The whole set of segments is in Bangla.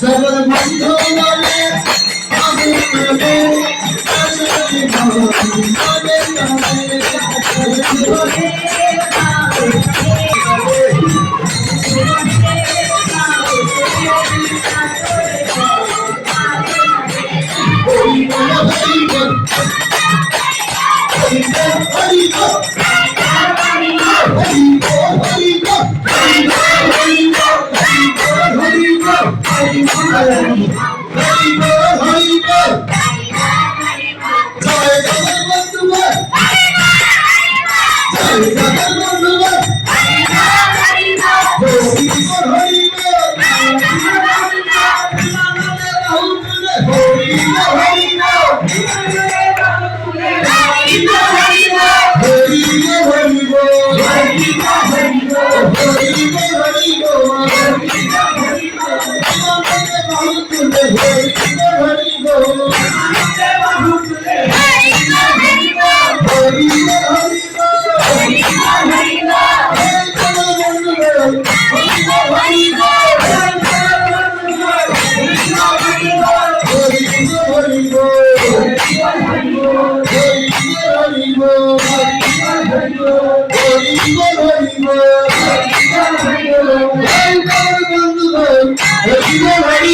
জগৎ বন্ধু বলে আমি তোকে আসলে মনে মনে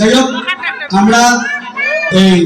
যাই হোক আমরা এই